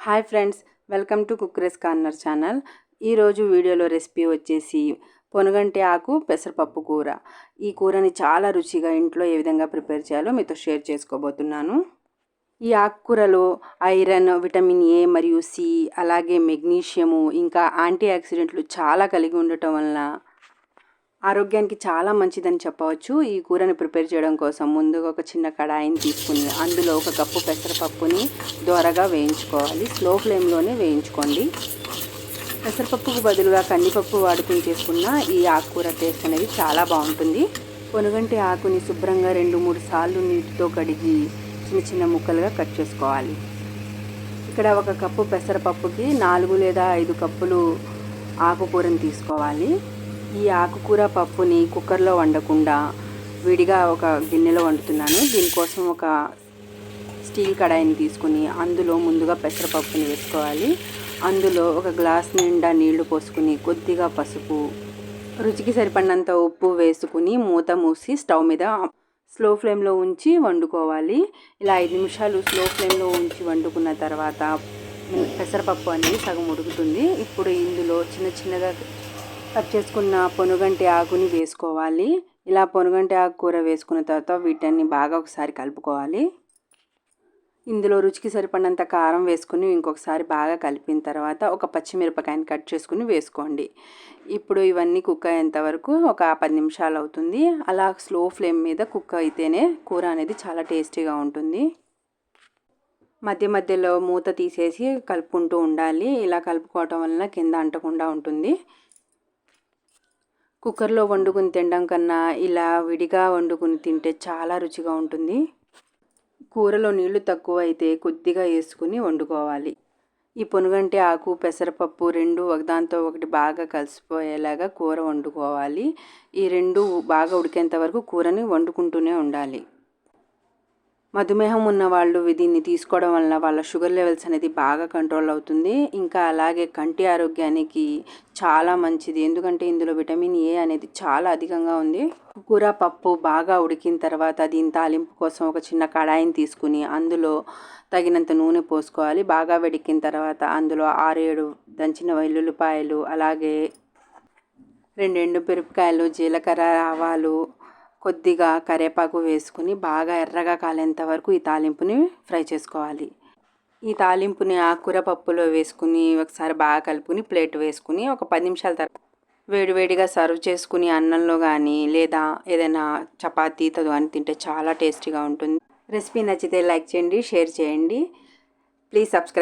Hi friends welcome to కుక్రెస్ corner channel. ఈరోజు వీడియోలో recipe వచ్చేసి పొనుగంటి ఆకు పెసరపప్పు కూర. ఈ కూరని చాలా రుచిగా ఇంట్లో ఏ విధంగా ప్రిపేర్ చేయాలో మీతో షేర్ చేసుకోబోతున్నాను. ఈ ఆకుకూరలో ఐరన్ విటమిన్ ఏ మరియు సి అలాగే మెగ్నీషియము ఇంకా యాంటీ ఆక్సిడెంట్లు చాలా కలిగి ఉండటం వలన ఆరోగ్యానికి చాలా మంచిదని చెప్పవచ్చు. ఈ కూరని ప్రిపేర్ చేయడం కోసం ముందుగా ఒక చిన్న కడాయిని తీసుకుని అందులో ఒక కప్పు పెసరపప్పుని దోరగా వేయించుకోవాలి. స్లో ఫ్లేమ్లోనే వేయించుకోండి. పెసరపప్పుకు బదులుగా కందిపప్పు వాడుకుని చేసుకున్న ఈ ఆకుకూర టేస్ట్ అనేది చాలా బాగుంటుంది. పొనుగంటి ఆకుని శుభ్రంగా రెండు మూడు సార్లు నీటితో కడిగి చిన్న చిన్న ముక్కలుగా కట్ చేసుకోవాలి. ఇక్కడ ఒక కప్పు పెసరపప్పుకి నాలుగు లేదా ఐదు కప్పులు ఆకుకూరని తీసుకోవాలి. ఈ ఆకుకూర పప్పుని కుక్కర్లో వండకుండా విడిగా ఒక గిన్నెలో వండుతున్నాను. దీనికోసం ఒక స్టీల్ కడాయిని తీసుకుని అందులో ముందుగా పెసరపప్పుని వేసుకోవాలి. అందులో ఒక గ్లాస్ నిండా నీళ్ళు పోసుకుని కొద్దిగా పసుపు రుచికి సరిపడినంత ఉప్పు వేసుకుని మూత మూసి స్టవ్ మీద స్లో ఫ్లేమ్లో ఉంచి వండుకోవాలి. ఇలా ఐదు నిమిషాలు స్లో ఫ్లేమ్లో ఉంచి వండుకున్న తర్వాత పెసరపప్పు అనేది సగం ఉడుకుతుంది. ఇప్పుడు ఇందులో చిన్న చిన్నగా కట్ చేసుకున్న పొనుగంటి ఆకుని వేసుకోవాలి. ఇలా పొనుగంటి ఆకు కూర వేసుకున్న తర్వాత వీటన్ని బాగా ఒకసారి కలుపుకోవాలి. ఇందులో రుచికి సరిపడినంత కారం వేసుకుని ఇంకొకసారి బాగా కలిపిన తర్వాత ఒక పచ్చిమిరపకాయని కట్ చేసుకుని వేసుకోండి. ఇప్పుడు ఇవన్నీ కుక్ అయ్యేంత వరకు ఒక పది నిమిషాలు అవుతుంది. అలా స్లో ఫ్లేమ్ మీద కుక్ అయితేనే కూర అనేది చాలా టేస్టీగా ఉంటుంది. మధ్య మధ్యలో మూత తీసేసి కలుపుకుంటూ ఉండాలి. ఇలా కలుపుకోవటం వలన కింద అంటకుండా ఉంటుంది. కుక్కర్లో వండుకుని తినడం కన్నా ఇలా విడిగా వండుకుని తింటే చాలా రుచిగా ఉంటుంది. కూరలో నీళ్ళు తక్కువ అయితే కొద్దిగా వేసుకుని వండుకోవాలి. ఈ పొనుగంటి ఆకు పెసరపప్పు రెండు ఒకదాంతో ఒకటి బాగా కలిసిపోయేలాగా కూర వండుకోవాలి. ఈ రెండు బాగా ఉడికేంత వరకు కూరని వండుకుంటూనే ఉండాలి. మధుమేహం ఉన్న వాళ్ళు దీన్ని తీసుకోవడం వల్ల వాళ్ళ షుగర్ లెవెల్స్ అనేది బాగా కంట్రోల్ అవుతుంది. ఇంకా అలాగే కంటి ఆరోగ్యానికి చాలా మంచిది. ఎందుకంటే ఇందులో విటమిన్ ఏ అనేది చాలా అధికంగా ఉంది. కూర పప్పు బాగా ఉడికిన తర్వాత దీని తాలింపు కోసం ఒక చిన్న కడాయిని తీసుకుని అందులో తగినంత నూనె పోసుకోవాలి. బాగా వెడికిన తర్వాత అందులో ఆరు ఏడు దంచిన వెల్లుల్లిపాయలు అలాగే రెండు ఎండు మిరపకాయలు జీలకర్ర ఆవాలు కొద్దిగా కరేపాకు వేసుకుని బాగా ఎర్రగా కాలేంత వరకు ఈ తాలింపుని ఫ్రై చేసుకోవాలి. ఈ తాలింపుని ఆకుకూర పప్పులో వేసుకుని ఒకసారి బాగా కలుపుకుని ప్లేట్ వేసుకుని ఒక పది నిమిషాల తర్వాత వేడివేడిగా సర్వ్ చేసుకుని అన్నంలో కానీ లేదా ఏదైనా చపాతీతో కానీ తింటే చాలా టేస్టీగా ఉంటుంది. రెసిపీ నచ్చితే లైక్ చేయండి షేర్ చేయండి. Please subscribe